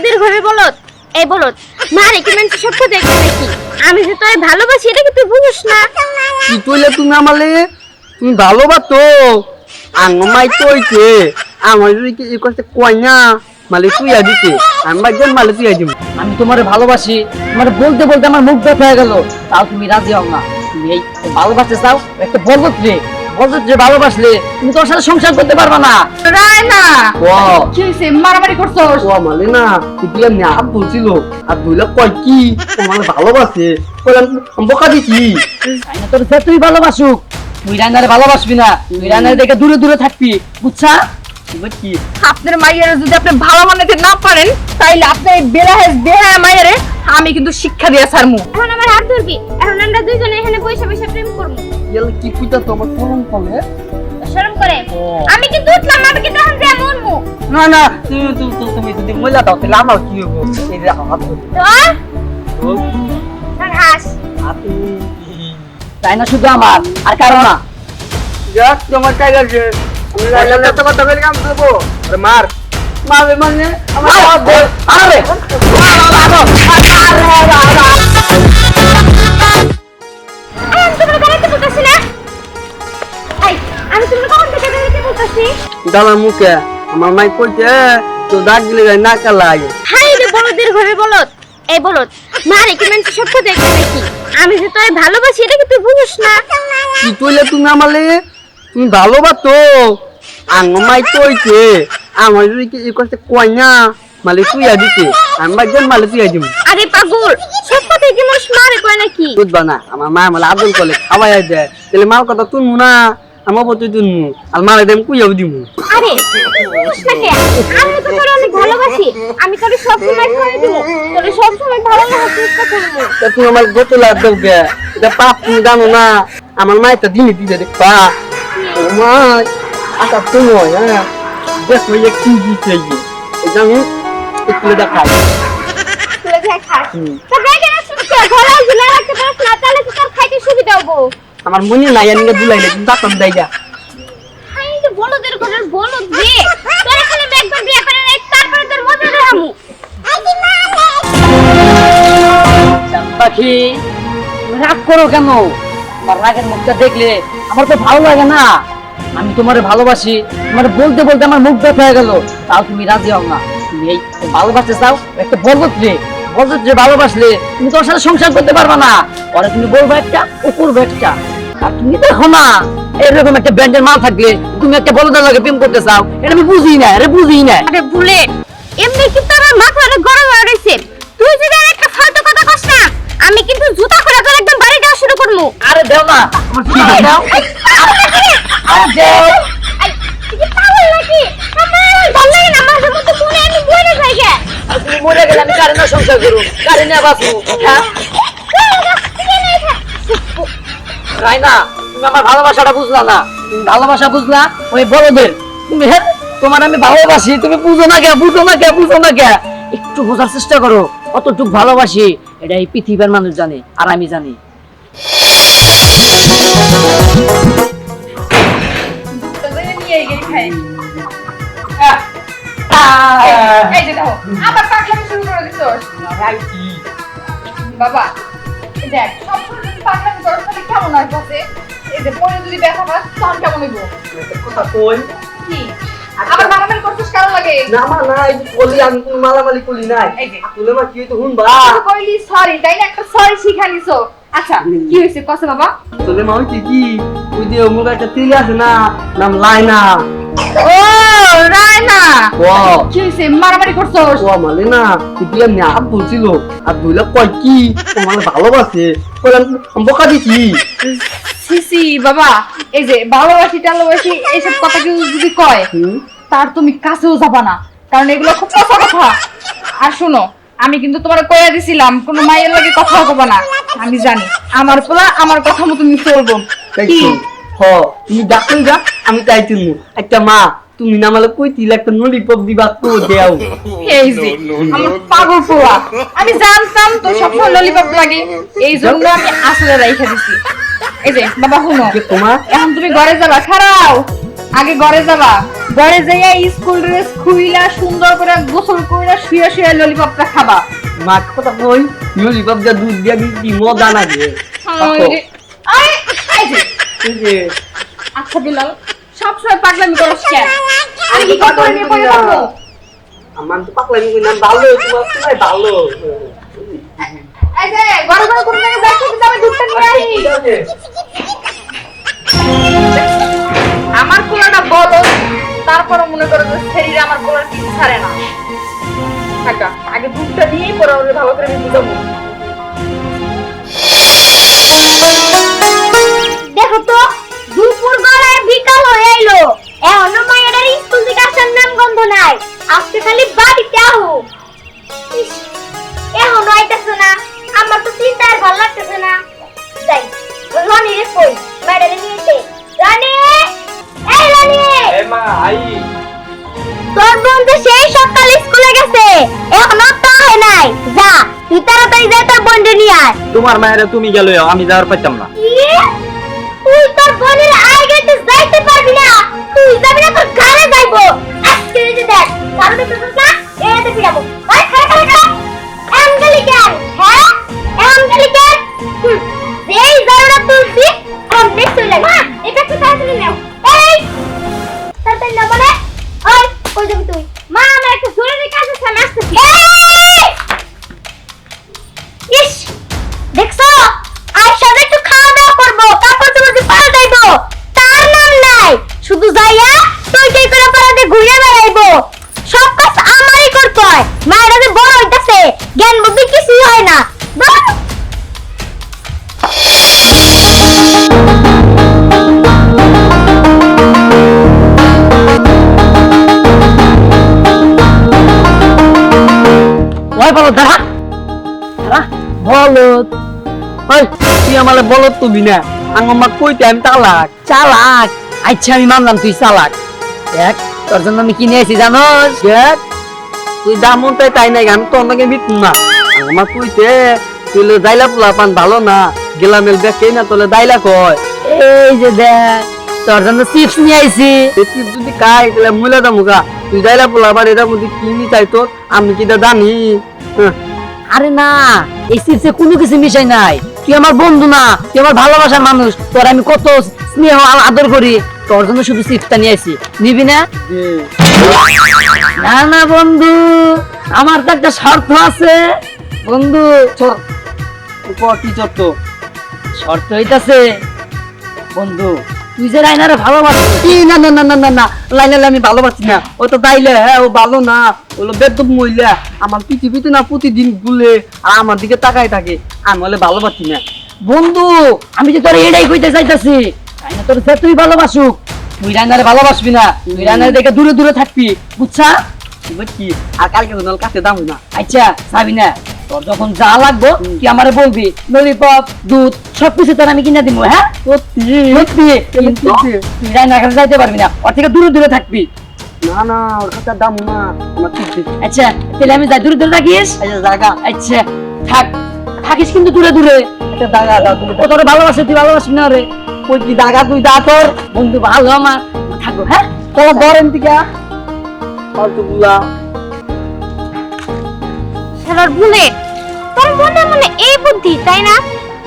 বলদের ঘরে বলত এই বলত মারে কি মানুষ সত্য দেখে। নাকি আমি যে তোর ভালোবাসি এটা কি তুই বুঝিস না? কি কইলে তুমি আমালে তুমি ভালোবাসো। আঙ্গমাই কইছে আমার যদি কি কথা কই না? মালে তুই দিতে। আমি বাজান মালে তুই দিম আমি তোমারে ভালোবাসি। তোমারে বলতে বলতে আমার মুখ ব্যথা হয়ে গেল। তাও তুমি রাজি হও না। তুমি এই ভালোবাসতে চাও একটা বলবত রে। বলবত যে ভালোবাসলে তুমি তোর সাথে সংসার করতে পারবে না। রায়না ও। কি হয়েছে মারামারি করছ ও মালে না তুই আমি আপ বলছিল আর দুইলা কয় কি? তোমার ভালোবাসে। কইলাম বকা দিছি তোর সে তুই ভালোবাসুক তুই রাইনারে ভালোবাসবি না। তুই রাইনারে দেখে দূরে দূরে থাকবি। বুঝছা? কি? আপনার মাইয়ারে যদি আপনি ভালো মানাতে না পারেন তাইলে আপনার এই বেলাহেজ বেহায়া মাইয়ারে আমি কিন্তু শিক্ষা দিয়ে ছাড়মু। এখন আমার হাত ধরবি। এখন আমরা দুইজনে এখানে বসে বসে প্রেম করব। ইয়ালে কি কইতা তোমার কোন কলে শরম করে? আমি কিন্তু উঠলাম আমি কিন্তু এখন যেমন মনমু না না তুমি তুমি তুমি তুমি যদি মহিলা দাও তাহলে আমার কি হব এই যে হাত ধরে। তো? আর হাস। হাতে। রাইনা শুধু আমার আর কারও না? যাক তোমার টাইগার যে আমি রাইলার সাথে কথা বলে দেবো আরে মার। মারবে মানে আমার। আরে আরে। বলতেছি মুখে। আমার মাই কইছে তো দাগ দিলে যায় না কালা হাই রে বলদের ঘরে বলত এই বলত মারে কি মানুষ সত্য দেখে নাকি? আমি যে তোর ভালোবাসি এটা কি তুই বুঝিস না? কি কইলে তুমি আমালে তুমি ভালোবাসো। আঙ্গমাই কইছে আমার যদি কি এই কথা কই না মালে তুই দিতে। আমি বাজান মালে তুই দিম আরে পাগল সব কথাই কি মানুষ মারে কয় নাকি? বুঝবা না আমার মা মালে আদর করলে খাওয়াই দেয়। তাহলে মার কথা তুনমু না। আমার প্রতি তুনমু আর মালে দেম কুইয়াও দিমু আরে না কে? আমি তো তোর অনেক ভালোবাসি। আমি তোর সব সময় খাওয়াই দিব। তোর সব সময় ভালো লাগার চেষ্টা করব। তা তুমি আমার গোটো লাগ দাও কে এটা পাপ তুমি জানো না। আমার মায়ের তো দিনে দিতে দেখবা। ও মা আটা তুমি হ্যাঁ। দেখো এই কি দিতে এই যে আমি একটু দেখাই তুই যা খাস তো ব্যাগে রাখছিস কে? ঘরে ঝুলে রাখতে পারিস না তাহলে তো তোর খাইতে সুবিধা হব আমার মনে নাই আমি বুলাইলে তুমি তাকাম দেয় যা হাই রে বলদের ঘরের বলদ রে। তোর এখানে একবার বিয়ে করে রাখ তারপরে তোর মজা দেখামু পাখি তুমি রাগ করো কেন? আমার রাগের মুখটা দেখলে আমার তো ভালো লাগে না। আমি তোমারে ভালোবাসি তোমার বলতে বলতে আমার মুখ ব্যথা হয়ে গেল। তাও তুমি রাজি হও না। তুমি এই ভালোবাসতে চাও একটা বলবত রে। বলবত যে ভালোবাসলে তুমি তোর সাথে সংসার করতে পারবে না। পরে তুমি বলব একটা ও করব একটা। আর তুমি দেখো না এরকম একটা ব্যান্ডের মাল থাকলে তুমি একটা বলদের লাগে প্রেম করতে চাও এটা আমি বুঝি না আরে বুঝি না। আরে ভুলে এমনি কিন্তু আমার মাথা অনেক গরম হয়ে রয়েছে তুই যদি আর একটা ফালতু কথা কস না আমি কিন্তু জুতা করে একদম বাড়ি দেওয়া শুরু করব আরে দেও না আমার কি দাও? আরে দেও। কি মরে গেলে আমি কারে সংসার করুন কারে না বাঁচবো হ্যাঁ? রাইনা তুমি আমার ভালোবাসাটা বুঝলা না। তুমি ভালোবাসা বুঝলা ওই বড়দের। তুমি হ্যাঁ তোমার আমি ভালোবাসি তুমি বুঝো না কে বুঝো না কে বুঝো না কে। একটু বোঝার চেষ্টা করো কতটুক ভালোবাসি এটা এই পৃথিবীর মানুষ জানে আর আমি জানি। যে দেখো আবার পাগলামি করে তাহলে কেমন হয় কাছে এই যে পরে যদি ব্যথা পাস তখন কেমন হইব? কথা কই? কি? আবার মারামারি করছিস লাগে? না আমার না এই কলি আমি কোনো মালামালি করি নাই। তুলে মা কি তো হুনবা তুই কইলি সরি তাই না? একটা সরি শিখা নিছো। আচ্ছা কি হয়েছে কসে বাবা। তুলে মা হইছে কি ওই যে মুখ একটা তিল আছে না নাম লাইনা ও রায়না। ও। কি হয়েছে মারামারি করছস? ও মালে না তুই আমি আপ বলছিল আর দুইলা কয় কি? তোমার ভালোবাসে। কইলাম বকা দিছি। সিসি বাবা এই যে ভালোবাসি টালোবাসি এইসব কথা কেউ যদি কয় তার তুমি কাছেও যাবা না। কারণ এগুলো খুব কথা কথা। আর শোনো আমি কিন্তু তোমার কইয়া দিছিলাম কোনো মায়ের লাগে কথা হবে না। আমি জানি আমার পোলা আমার কথা মতো তুমি চলবো কি? হ তুমি ডাক্তার যা আমি তাই তুমি একটা মা তুমি না মালে কই তিল একটা নলিপপ দিবা? তো দেও। এই যে আমার পাগল পোলা আমি জানতাম তো সবসময় ললিপপ লাগে। এই জন্য আমি আসলে রাইখা দিছি। এই যে বাবা শুনো। যে তোমার? এখন তুমি ঘরে যাবা খারাও আগে ঘরে যাবা। ঘরে যাইয়া স্কুল ড্রেস খুইলা সুন্দর করে গোসল কইরা শুয়ে শুয়ে ললিপপটা খাবা। মা কথা কই? ললিপপ দিয়ে দুধ দিয়ে কি- মজা লাগে আরে, এই যে, বিলাল পাগলামি করস কেন? আমি কি কথা নিয়ে পড়ে থাকব? আমার তো পাকলামি কই না ভালো তোমার সবাই ভালো। এই যে ঘরে ঘরে কোন জায়গায় যাচ্ছ কিন্তু আমি দুধটা নিয়ে আই আমার বলো তারপরে মনে করো যে শরীরে আমার পোলার কিছু ছাড়ে না। থাকা আগে দুধটা দিয়েই পরে ভালো করে আমি বুঝাবো। আয় তোমার মায়েরা তুমি গেল আমি যাওয়ার পাইতাম না। তুই তোর বোনের আগে তো যাইতে পারবি না। তুই যাবি না তোর ঘরে যাইবো। আজকে এই যে দেখ কারণ দেখতে না? এতে ফিরাবো। খাড়া খাড়া অ্যাঙ্গেলিকান হ্যাঁ? অ্যাঙ্গেলিকান? যেই জারুরা তুলছি নেক্সট হয়ে মা এটা তাড়াতাড়ি নাও। এই তাড়াতাড়ি নাও বলে ওই কই যাবি তুই। বলো দাঁড়া। দাঁড়া। ওই, তুই তুমি না। আঙ্গম্মা কইতে আমি তালাক। চালাক। আচ্ছা আমি মানলাম তুই চালাক। দেখ, তোর জন্য আমি কিনে জানোস? দেখ, তুই দামন তাই তাই নাই, আমি নাকি বিত না। তুই পোলা পান ভালো না। গেলামেল দেখে না তোলে দাইলা কয়। এই যে দেখ, তোর জন্য চিপস নিয়ে আইছি। তুই যদি খাই, তাহলে মুলা দামুকা তুই দাইলা পোলা এটার মধ্যে কিনি চাই তোর? আমি কি জানি? আরে না এই চিপসে কোনো কিছু মিশাই নাই। তুই আমার বন্ধু না তুই আমার ভালোবাসার মানুষ। তোর আমি কত স্নেহ আদর করি। তোর জন্য শুধু চিপসটা নিয়ে আইছি। নিবি না? না না বন্ধু। আমার তো একটা শর্ত আছে। বন্ধু কি চত্ব শর্ত হইতাছে বন্ধু তুই যে রাইনারে ভালোবাসিস। কি না না না না না না লাইলে আমি ভালোবাসি না। ও তো তাইলে হ্যাঁ ও ভালো না। ওগুলো বেদব মহিলা। আমার পৃথিবীতে না প্রতিদিন ভুলে আর আমার দিকে তাকাই থাকে। আমি হলে ভালোবাসি না। বন্ধু, আমি যে তোর এটাই কইতে চাইতাছি, রাইনা তোর সে তুই ভালোবাসুক, তুই রাইনারে ভালোবাসবি না। তুই রাইনারে দেখে দূরে দূরে থাকবি। বুঝছা? বুঝছি আর কালকে কাছে দাম না। আচ্ছা যাবি না। তোর যখন যা লাগবো তুই আমারে বলবি ললিপপ দুধ সবকিছু তোর আমি কিনে দিব হ্যাঁ? কিন্তু যাইতে পারবি না ওর থেকে দূরে দূরে থাকবি। না না ওর কাছে দাম না আমার আচ্ছা তাহলে আমি যাই দূরে দূরে থাকিস? আচ্ছা জায়গা। আচ্ছা থাক। থাকিস কিন্তু দূরে দূরে। ও তোর ভালোবাসে তুই ভালোবাসবি না রে। কই কি জায়গা তুই দা তোর বন্ধু ভালো আমার। থাকব হ্যাঁ? তোরা ধরেন দিকা ফালতু গুলা। শালার বুলেট তোর মনে মনে এই বুদ্ধি তাই না?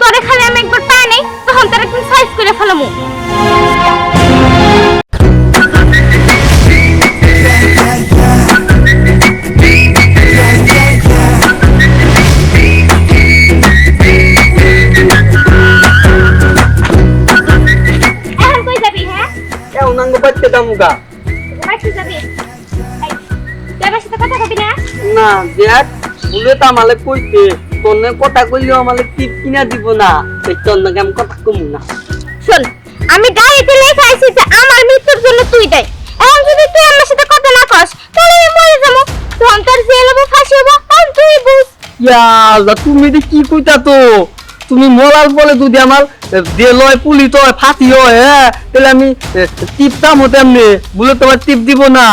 তোরে খালি আমি একবার পাই নাই তখন তোর একদম সাইজ করে ফেলামু। হ্যাঁ? যাবি? তুই সাথে কথা কবি না দেখ। বলে তো আমালে কইতে তোর কথা কইলেও আমালে টিপ কিনা দিব না এই আমি কথা কমু না। শোন আমি ডায়েরিতে লেখা আইছি যে আমার মৃত্যুর জন্য তুই দেয়। এখন যদি তুই আমার সাথে কথা না কস তাহলে আমি মরে যাব। তখন তোর জেল হব ফাঁসি হব তখন তুই বুঝ। ইয়া আল্লাহ, তুমি কি কইতা তো তুমি মরার বলে যদি আমার জেল হয় পুলিশ হয় ফাঁসি হয় হ্যাঁ তাহলে আমি টিপতাম হতে এমনি বলে তোমার টিপ দিব না।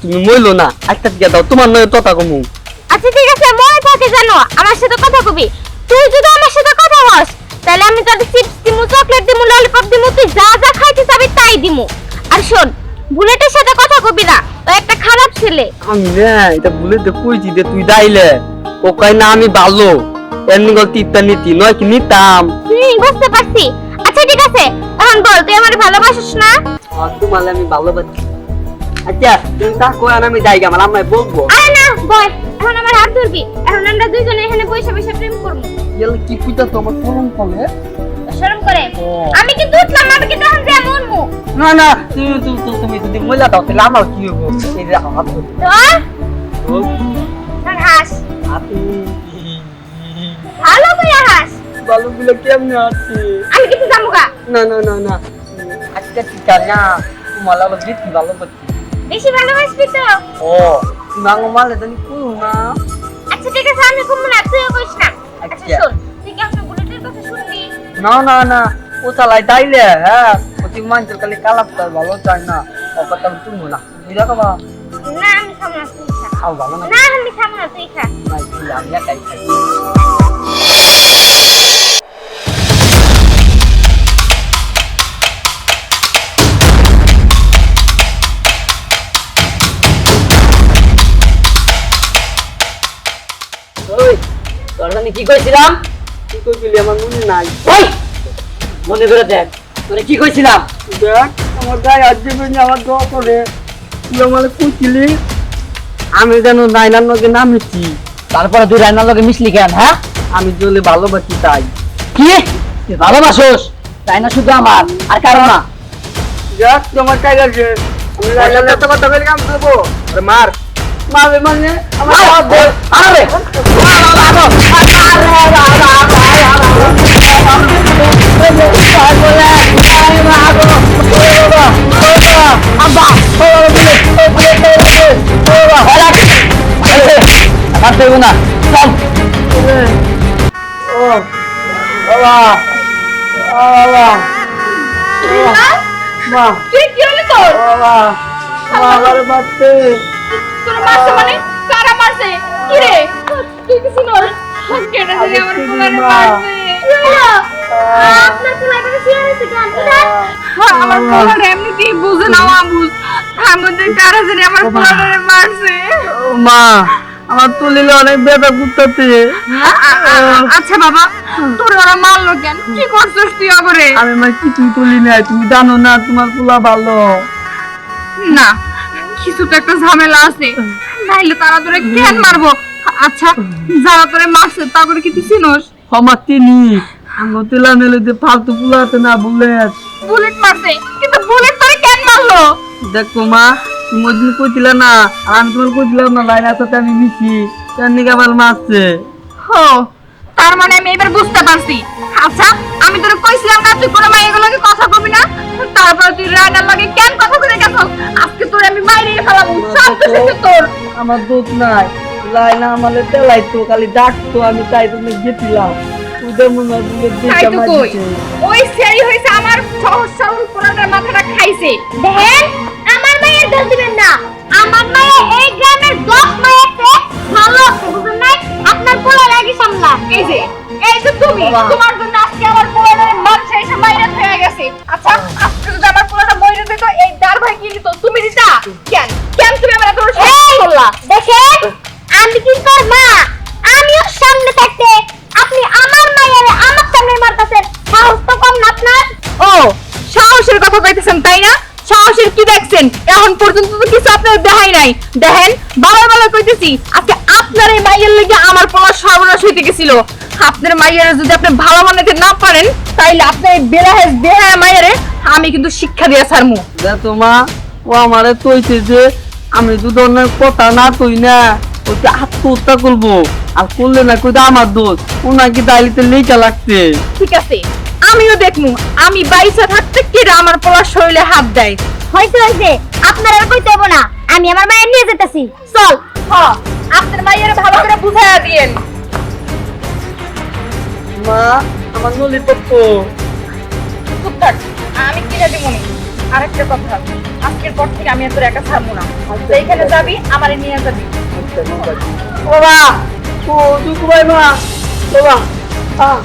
তুমি মইলো না একটা দিয়ে দাও তোমার নয় তথা কমু। আচ্ছা ঠিক আছে মনে থাকে জানো? আমার সাথে কথা কবি। তুই যদি আমার সাথে কথা বস তাহলে আমি তোর চিপস দিমু চকলেট দিমু ললিপপ দিমু তুই যা যা খাইতে চাবি তাই দিমু। আর শোন বুলেটের সাথে কথা কবি না। ও একটা খারাপ ছেলে। আমি না এটা বলে তো কইছি যে তুই দাইলে ও কয় না আমি ভালো। এমনি গল তিত্তা নীতি নয় কি নিতাম? হুম বুঝতে পারছি। আচ্ছা ঠিক আছে। এখন বল তুই আমার ভালোবাসিস না? তোমার আমি ভালোবাসি। আচ্ছা তুমি তা কয় আমি যাই আমার আমায় বলব। আরে না বল। এখন আমার হাত ধরবি এখন আমরা দুইজনে এখানে বসে বসে প্রেম করব। ইয়ালে কি কইতা তোমার ফোন কলে? শরম করে আমি কিন্তু উঠলাম আমি কিন্তু এখন যে মরমু না না তুমি তুমি তুমি- তুমি যদি মহিলা দাও তাহলে আমার কি হব এই যে হাত ধর। আর হাস। ভালো করে হাস। ভালো বলে কেমনে আছে আমি কিছু গা। না না না না। আজকে ঠিক আছে না। তোমার ভালো বেশি ভালোবাসবি তো? ও। আঙ্গো মালে তুমি করো না। আচ্ছা ঠিক আছে আমি ঘুমবো না তুই করিস না। আচ্ছা। আচ্ছা। শোন তুই কি আপনার বুলেটের কথা শুনবি। না না না ও চালাই দাইলে হ্যাঁ? ও তুই মানছিল খালি কালাপ তার ভালো চাই না। ও কথা তুমি না। বুঝা কবা না আমি খাব না তুই খা। খাও ভালো না। না আমি খাব না তুই খা। না আমি একাই খাই। আমি কি কইছিলাম? কি করবি আমার মনে নাই। ওই! মনে করে দেখ তোরে কি কইছিলাম? দেখ আমার গায়ে আজ যে আমার দোয়া করে। তুই আমার কুচিলি আমি যেন নাইনার নগে নামেছি তারপরে তুই রান্নার লগে মিশলি কেন হ্যাঁ? আমি জলে ভালোবাসি তাই। কি? ভালোবাসোস? তাই না শুধু আমার আর কারও না। দেখ তোমার টাইগার আছে। আমি সাথে কথা বলে কাম করব আরে মার। মারবে মানে আমার আরে না চল ও বাবা বাবা মা তুই কি হলো তোর বাবা মা আমার বাচ্চা তোর মারছে মানে? কারা মারছে? কি রে তুই কিছু নর কেন জানি আমার পোলারে মারছে আপনার পোলা এখানে শুয়ে কেন হ্যাঁ, আমার পোলারে এমনিতেই বুঝে নাও আমুজ আমাদের কারা জানি আমার পোলারে মারছে। মা আমার তুলিলে অনেক ব্যথা করতেছে। আ- আচ্ছা বাবা তোর ওরা মারলো কেন? কি করছিস তুই আগরে আমি মা কিছুই তুলি নাই। তুমি জানো না তোমার পোলা ভালো। না। কিছু তো একটা ঝামেলা আছে। নাইলে তারা তোরে কেন মারবো? আচ্ছা যারা তোরে মারছে তা করে কি তুই চিনোস? ক্ষমা তিনি। আঙ্গো তুলা মেলে যে ফালতু পোলাতে না বলে বুলেট মারছে কিন্তু বুলেট তোরে কেন মারলো? দেখো মা তুমি দিন কইছিলে না আর আমি তোমার কইছিলাম না লাইনার সাথে আমি মিশি। তার নিকে আমার মারছে? হো তার মানে আমি এবার বুঝতে পারছি। আচ্ছা আমি তোরে কইছিলাম না তুই কোনো মাইয়াগুলোকে কথা কবি না। তারপর তুই রাগার লাগে কেন কথা করে গেছো? আজকে তোরে আমি মাইরে ফেলাবো সব তো শেষে তোর। আমার দোষ নাই লাইনা আমাদের তেলাইতো খালি ডাকতো আমি তাই তুমি গেছিলাম। আমার। ওই সেরি হইছে আমার সহজ সরল পোলাটার মাথাটা খাইছে। দেখেন আমার মায়ের দোষ দিবেন না। আমার মায়ের এই গ্রামের দশ মায়ের ভালো আছে বুঝলেন নাই? আপনার পোলার আগে সামলা। এই যে এই যে তুমি তোমার এখন পর্যন্ত তো কিছু আপনার দেখাই নাই। দেখেন বাবার বেলা কইতেছি আজকে আপনার এই মাইয়ের লেগে আমার পোলা সর্বনাশ হইতে গেছিল। আপনার মাইয়ের যদি আপনি ভালো মানাতে না পারেন তাইলে আপনার এই বেলাহেজ বেহায়া মাইয়ারে আমি কিন্তু শিক্ষা দিয়া ছাড়মু। দেখো মা ও আমারে কইছে যে আমি যদি অনেক কথা না কই না ওকে আত্মহত্যা করব। আর করলে না কইতে আমার দোষ ও নাকি দাইলিতে লেখা লাগছে। ঠিক আছে আমিও দেখমু আমি বাইসা থাকতে কেরা আমার পোলার শরীরে হাত দেয়? হয়েছে হয়েছে আপনার আর কইতে হব না আমি আমার মায়ের নিয়ে যেতেছি। চল। হ আপনার মায়ের ভালো করে বুঝাইয়া দিয়েন। মা আমার চুপ থাক আমি কিনে দিব নি আরেকটা কথা আজকের পর থেকে আমি তোর একা ছাড়বো না। এইখানে যাবি আমারে নিয়ে যাবি। বাবা ও দুঃখ ভাই মা। বাবা আহ